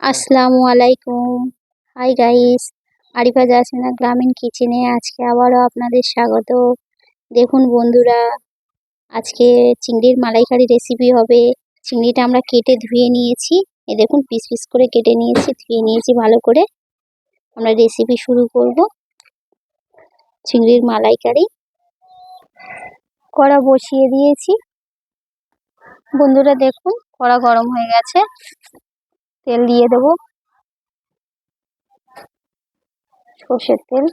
আসসালামু আলাইকুম। Hi guys Arifa Jasmina গ্রামীণ কিচেনে আজকে আবারও আপনাদের স্বাগত। দেখুন বন্ধুরা, আজকে চিংড়ির মালাইকারি রেসিপি হবে। চিংড়িটা আমরা কেটে ধুয়ে নিয়েছি। এ দেখুন, পিস পিস করে কেটে নিয়েছি, ধুয়ে নিয়েছি ভালো করে। আমরা রেসিপি শুরু করব। চিংড়ির মালাইকারি। কড়া বসিয়ে দিয়েছি। বন্ধুরা দেখুন, কড়া গরম হয়ে গেছে। তেল দিয়ে দেব। সর্ষের তেল।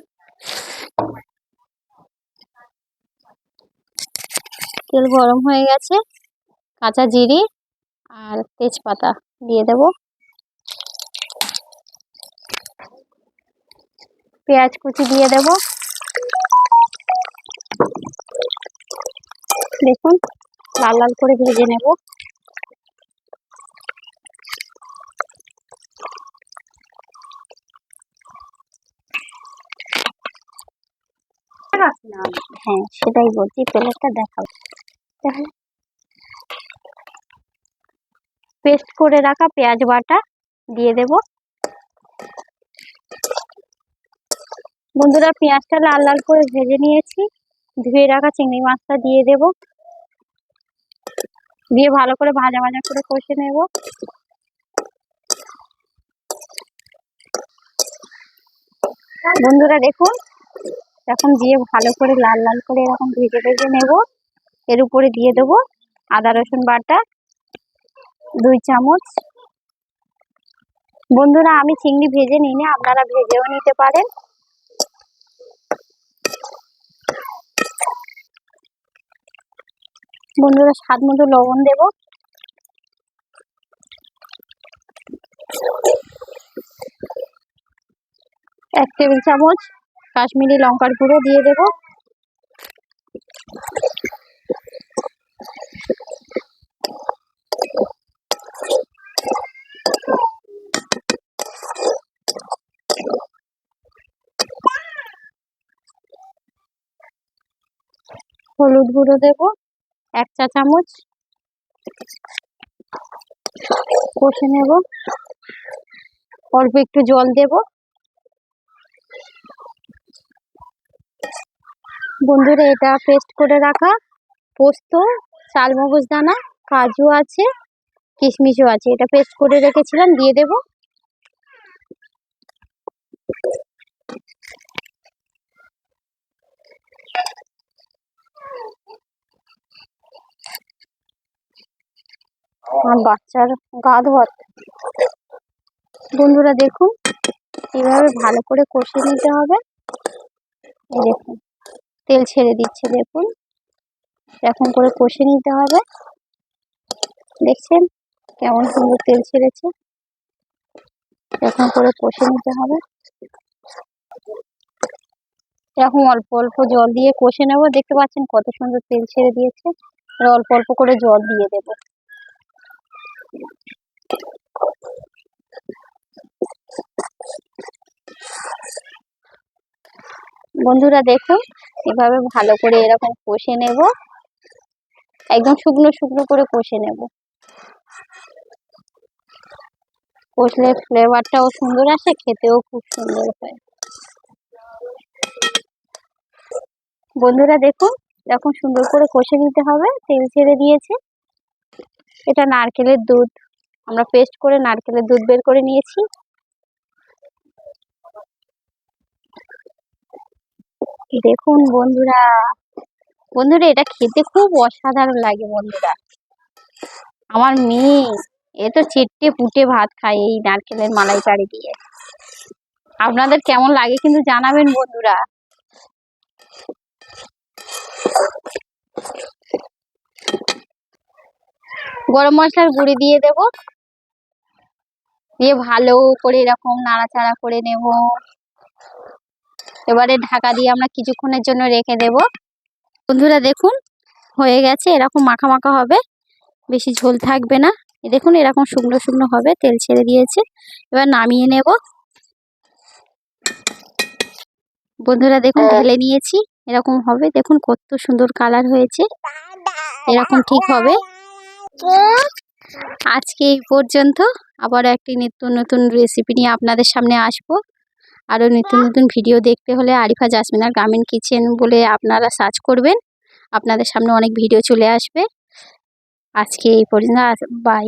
তেল গরম হয়ে গেছে। কাঁচা জিরে আর তেজপাতা দিয়ে দেব। পেঁয়াজ কুচি দিয়ে দেব। দেখুন, লাল লাল করে ভেজে নেব। হ্যাঁ সেটাই বলছি, প্লেটটা দেখাও। তাহলে পেস্ট করে রাখা পেঁয়াজ বাটা দিয়ে দেব। বন্ধুরা, পেঁয়াজটা লাল লাল করে ভেজে নিয়েছি। ধুয়ে রাখা চিংড়ি মাছটা দিয়ে দেব। দিয়ে ভালো করে ভাজা ভাজা করে কষে নেব। বন্ধুরা, দেখুন এখন দিয়ে ভালো করে লাল লাল করে এরকম ভেজে ভেজে নেব। এর উপরে দিয়ে দেব আদা, রসুন বাটা, দুই চামচ। বন্ধুরা, আমি চিংড়ি ভেজে নিই না আপনারা ভেজেও নিতে পারেন। বন্ধুরা, স্বাদ মতো লবণ দেব। এক টেবিল চামচ কাশ্মীরি লঙ্কার গুঁড়ো দিয়ে দেব। হলুদ গুঁড়ো দেব, এক চা চামচ। কষে নেব। অল্প একটু জল দেব। বন্ধুরা, এটা পেস্ট করে রাখা। পোস্ত চালমগজ দানা, কাজু আছে, কিশমিশও আছে। এটা পেস্ট করে রেখেছিলাম, দিয়ে দেব। বাচ্চার গা ধোয়াতে বন্ধুরা, দেখুন এভাবে ভালো করে কষে নিতে হবে। দেখুন। তেল ছেড়ে দিচ্ছে, দেখুন। এরকম করে কষে নিতে হবে। দেখছেন কেমন সুন্দর তেল ছেড়েছে? এরকম করে কষে নিতে হবে। এরকম অল্প অল্প জল দিয়ে কষে নেব। দেখতে পাচ্ছেন কত সুন্দর তেল ছেড়ে দিয়েছে। অল্প অল্প করে জল দিয়ে দেব। বন্ধুরা দেখুন, এভাবে ভালো করে এরকম কষে নেব। একদম শুকনো শুকনো করে কষে নেব। কষলে ফ্লেভারটাও সুন্দর আসে, খেতেও খুব সুন্দর হয়। বন্ধুরা দেখুন, এরকম সুন্দর করে কষে নিতে হবে, তেল ছেড়ে দিয়েছে। এটা নারকেলের দুধ, আমরা পেস্ট করে নারকেলের দুধ বের করে নিয়েছি। দেখুন বন্ধুরা বন্ধুরা এটা খেতে খুব অসাধারণ লাগে বন্ধুরা। আমার মেয়ে, এ তো চেটে পুটে ভাত খায় এই নারকেলের মালাইকারি দিয়ে। আপনাদের কেমন লাগে কিন্তু জানাবেন বন্ধুরা। গরম মশলার গুঁড়ি দিয়ে দেব। দিয়ে ভালো করে এরকম নাড়াচাড়া করে নেব। এবারে ঢাকা দিয়ে আমরা কিছুক্ষণের জন্য রেখে দেব। বন্ধুরা দেখুন হয়ে গেছে এরকম মাখা মাখা হবে। বেশি ঝোল থাকবে না। দেখুন এরকম শুকনো শুকনো হবে তেল ছেড়ে দিয়েছে। এবার নামিয়ে নেব। বন্ধুরা দেখুন ঢেলে নিয়েছি। এরকম হবে দেখুন কত সুন্দর কালার হয়েছে। এরকম ঠিক হবে। আজকে এই পর্যন্ত আবার একটি নিত্য নতুন রেসিপি নিয়ে আপনাদের সামনে আসব। আরও নিত্য নতুন ভিডিও দেখতে হলে আরিফা জাসমিনার গ্রামীণ কিচেন বলে আপনারা সার্চ করবেন। আপনাদের সামনে অনেক ভিডিও চলে আসবে। আজকে এই পর্যন্ত বাই।